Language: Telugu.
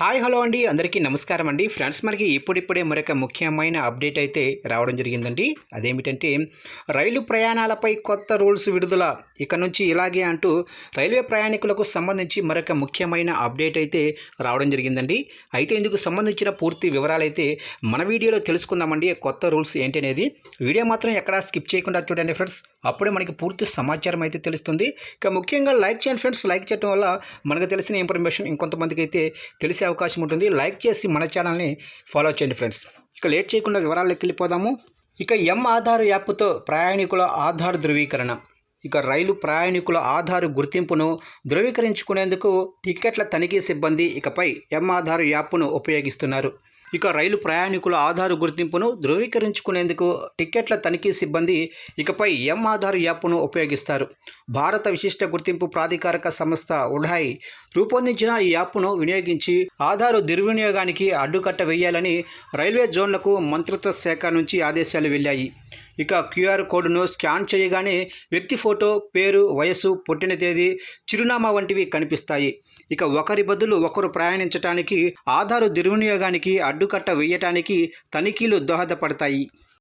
హాయ్ హలో అండి. అందరికీ నమస్కారం అండి. ఫ్రెండ్స్ మనకి ఇప్పుడిప్పుడే మరొక ముఖ్యమైన అప్డేట్ అయితే రావడం జరిగిందండి. అదేమిటంటే రైలు ప్రయాణాలపై కొత్త రూల్స్ విడుదల. ఇక నుంచి ఇలాగే అంటూ రైల్వే ప్రయాణికులకు సంబంధించి మరొక ముఖ్యమైన అప్డేట్ అయితే రావడం జరిగిందండి. అయితే ఇందుకు సంబంధించిన పూర్తి వివరాలు అయితే మన వీడియోలో తెలుసుకుందామండి. కొత్త రూల్స్ ఏంటి అనేది వీడియో మాత్రం ఎక్కడా స్కిప్ చేయకుండా చూడండి ఫ్రెండ్స్. అప్పుడే మనకి పూర్తి సమాచారం అయితే తెలుస్తుంది. ఇక ముఖ్యంగా లైక్ చేయండి ఫ్రెండ్స్. లైక్ చేయడం వల్ల మనకు తెలిసిన ఇన్ఫర్మేషన్ ఇంకొంతమందికి అయితే తెలిసే అవకాశం ఉంటుంది. లైక్ చేసి మన ఛానల్ని ఫాలో చేయండి ఫ్రెండ్స్. ఇక లేట్ చేయకుండా వివరాల్లోకి వెళ్ళిపోదాము. ఇక ఎం ఆధార్ యాప్తో ప్రయాణికుల ఆధార్ ధృవీకరణ. ఇక రైలు ప్రయాణికుల ఆధార్ గుర్తింపును ధృవీకరించుకునేందుకు టికెట్ల తనిఖీ సిబ్బంది ఇకపై ఎం ఆధార్ యాప్ను ఉపయోగిస్తున్నారు. ఇక రైలు ప్రయాణికుల ఆధార్ గుర్తింపును ధృవీకరించుకునేందుకు టికెట్ల తనిఖీ సిబ్బంది ఇకపై ఎం ఆధార్ యాప్ను ఉపయోగిస్తారు. భారత విశిష్ట గుర్తింపు ప్రాధికారక సంస్థ ఉడాయ్ రూపొందించిన ఈ యాప్ను వినియోగించి ఆధారు దుర్వినియోగానికి అడ్డుకట్ట వేయాలని రైల్వే జోన్లకు మంత్రిత్వ శాఖ నుంచి ఆదేశాలు వెళ్ళాయి. ఇక క్యూఆర్ కోడ్ను స్కాన్ చేయగానే వ్యక్తి ఫోటో పేరు వయసు పుట్టిన తేదీ చిరునామా వంటివి కనిపిస్తాయి. ఇక ఒకరి బదులు ఒకరు ప్రయాణించటానికి ఆధారు దుర్వినియోగానికి అడ్డుకట్ట వేయటానికి తనిఖీలు దోహదపడతాయి.